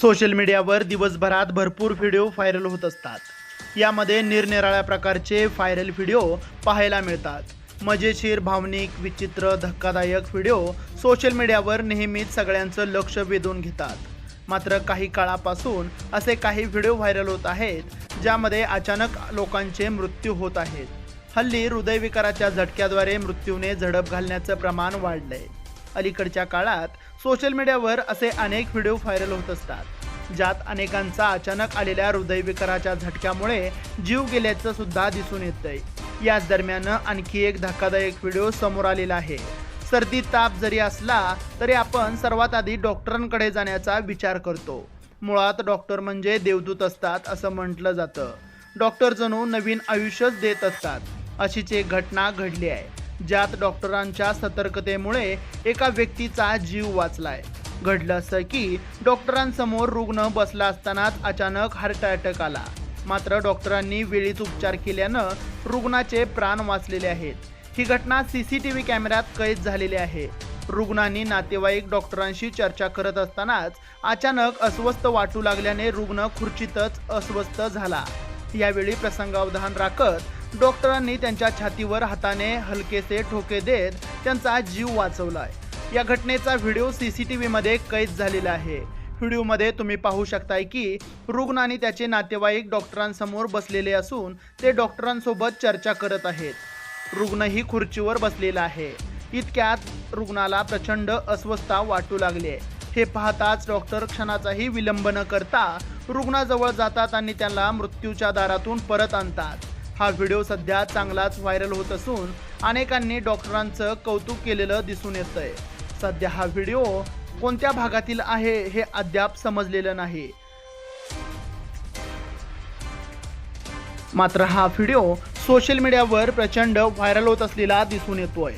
Social मीडियावर दिवसभरात भरपूर व्हिडिओ व्हायरल होत असतात. यामध्ये निरनिराळ्या प्रकारचे व्हायरल व्हिडिओ पाहायला मिळतात. मजेशीर भावनिक विचित्र धक्कादायक व्हिडिओ सोशल मीडियावर नेहमीच सगळ्यांचं लक्ष वेधून घेतात. मात्र काही काळापासून असे काही व्हिडिओ व्हायरल होत आहेत ज्यामध्ये अचानक लोकांचे मृत्यू होत आहेत. हल्ली हृदयविकाराच्या झटक्याद्वारे मृत्यूने झडप घालण्याचं प्रमाण वाढलंय. अलीकडच्या काळात सोशल मीडियावर असे अनेक व्हिडिओ व्हायरल होत असतात. ज्यात अनेकांचा अचानक आलेल्या हृदयविकाराच्या झटक्यामुळे जीव गेल्याचं सुद्धा दिसून येतंय. याच दरम्यान आणखी एक धक्कादायक व्हिडिओ समोर आलेला आहे. सर्दी ताप जरी असला तरी आपण सर्वात आधी डॉक्टरांकडे जाण्याचा विचार करतो. मुळात डॉक्टर म्हणजे देवदूत असतात असं म्हटलं जातं. डॉक्टर जणू नवीन आयुष्यच देत असतात. अशीच एक घटना घडली आहे ज्यात डॉक्टरांच्या सतर्कतेमुळे एका व्यक्तीचा जीव वाचलाय. घडलं असं की डॉक्टरांसमोर रुग्ण बसला असतानाच अचानक हार्ट अटॅक आला. मात्र डॉक्टरांनी वेळीच उपचार केल्यानं रुग्णाचे प्राण वाचलेले आहेत. ही घटना सी सी टी व्ही कॅमेऱ्यात कैद झालेली आहे. रुग्णांनी नातेवाईक डॉक्टरांशी चर्चा करत असतानाच अचानक अस्वस्थ वाटू लागल्याने रुग्ण खुर्चीतच अस्वस्थ झाला. यावेळी प्रसंगावधान राखत डॉक्टरांनी त्यांच्या छातीवर हाताने हलकेसे ठोके देत त्यांचा जीव वाचवलाय. या घटनेचा व्हिडिओ सी सी टी व्हीमध्ये कैद झालेला आहे. व्हिडिओमध्ये तुम्ही पाहू शकताय की रुग्ण आणि त्याचे नातेवाईक डॉक्टरांसमोर बसलेले असून ते डॉक्टरांसोबत चर्चा करत आहेत. रुग्णही खुर्चीवर बसलेला आहे. इतक्यात रुग्णाला प्रचंड अस्वस्थता वाटू लागली आहे हे पाहताच डॉक्टर क्षणाचाही विलंब न करता रुग्णाजवळ जातात आणि त्याला मृत्यूच्या दारातून परत आणतात. हा व्हिडिओ सध्या चांगलाच व्हायरल होत असून अनेकांनी डॉक्टरांचं कौतुक केलेलं दिसून येतंय. सध्या हा व्हिडिओ कोणत्या भागातील आहे हे अद्याप समजलेलं नाही. मात्र हा व्हिडिओ सोशल मीडियावर प्रचंड व्हायरल होत असलेला दिसून येतोय.